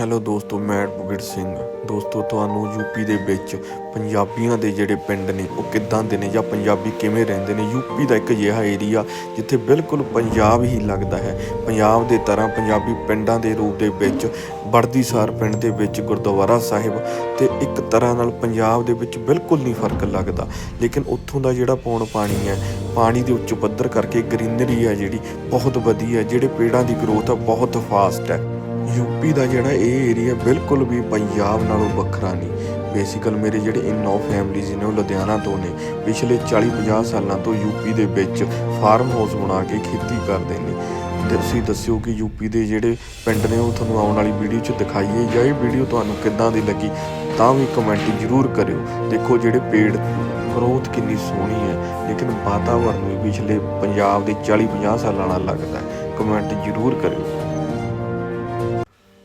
Hello ਦੋਸਤੋ, ਮੈਂ advocate Singh. ਦੋਸਤੋ, ਤੁਹਾਨੂੰ ਯੂਪੀ ਦੇ ਵਿੱਚ ਪੰਜਾਬੀਆਂ ਦੇ ਜਿਹੜੇ ਪਿੰਡ ਨੇ, ਉਹ ਕਿੱਦਾਂ ਦੇ ਨੇ ਜਾਂ ਪੰਜਾਬੀ ਕਿਵੇਂ ਰਹਿੰਦੇ ਨੇ? ਯੂਪੀ ਦਾ ਇੱਕ ਅਜਿਹਾ ਏਰੀਆ ਜਿੱਥੇ ਬਿਲਕੁਲ ਪੰਜਾਬ ਹੀ ਲੱਗਦਾ ਹੈ। ਪੰਜਾਬ ਦੇ ਤਰ੍ਹਾਂ ਪੰਜਾਬੀ ਪਿੰਡਾਂ ਦੇ ਰੂਪ ਦੇ ਵਿੱਚ ਬੜਦੀਸਾਰ ਪਿੰਡ ਦੇ ਵਿੱਚ, ਗੁਰਦੁਆਰਾ ਸਾਹਿਬ ਤੇ ਇੱਕ ਤਰ੍ਹਾਂ ਨਾਲ ਪੰਜਾਬ ਦੇ ਵਿੱਚ ਬਿਲਕੁਲ ਨਹੀਂ ਫ਼ਰਕ ਲੱਗਦਾ। ਲੇਕਿਨ ਉੱਥੋਂ ਦਾ ਜਿਹੜਾ ਪੌਣ ਪਾਣੀ ਹੈ, ਪਾਣੀ ਦੇ ਉੱਚ ਪੱਧਰ ਕਰਕੇ ਗ੍ਰੀਨਰੀ ਹੈ ਜਿਹੜੀ, ਬਹੁਤ ਵਧੀਆ ਜਿਹੜੇ ਪੇੜਾਂ ਦੀ ਗਰੋਥ ਆ ਬਹੁਤ ਫਾਸਟ ਹੈ। ਯੂਪੀ ਦਾ ਜਿਹੜਾ ਇਹ ਏਰੀਆ ਬਿਲਕੁਲ ਵੀ ਪੰਜਾਬ ਨਾਲੋਂ ਵੱਖਰਾ ਨਹੀਂ। ਬੇਸਿਕਲ ਮੇਰੇ ਜਿਹੜੇ ਇਨ-ਲੋ ਫੈਮਲੀਜ਼ ਨੇ ਉਹ ਲੁਧਿਆਣਾ ਤੋਂ ਨੇ। ਪਿਛਲੇ 40-50 ਸਾਲਾਂ ਤੋਂ ਯੂਪੀ ਦੇ ਵਿੱਚ ਫਾਰਮ ਹਾਊਸ ਬਣਾ ਕੇ ਖੇਤੀ ਕਰਦੇ ਨੇ। ਤੇ ਤੁਸੀਂ ਦੱਸਿਓ ਕਿ ਯੂਪੀ ਦੇ ਜਿਹੜੇ ਪਿੰਡ ਨੇ ਉਹ ਤੁਹਾਨੂੰ ਆਉਣ ਵਾਲੀ ਵੀਡੀਓ 'ਚ ਦਿਖਾਈਏ ਜਾਂ ਇਹ ਵੀਡੀਓ ਤੁਹਾਨੂੰ ਕਿੱਦਾਂ ਦੀ ਲੱਗੀ, ਤਾਂ ਵੀ ਕਮੈਂਟ ਜ਼ਰੂਰ ਕਰਿਓ। ਦੇਖੋ ਜਿਹੜੇ ਪੇੜ ਗਰੋਥ ਕਿੰਨੀ ਸੋਹਣੀ ਹੈ, ਲੇਕਿਨ ਵਾਤਾਵਰਨ ਵੀ ਪਿਛਲੇ ਪੰਜਾਬ ਦੇ 40-50 ਸਾਲਾਂ ਨਾਲ ਲੱਗਦਾ ਕਮੈਂਟ ਜ਼ਰੂਰ ਕਰਿਓ।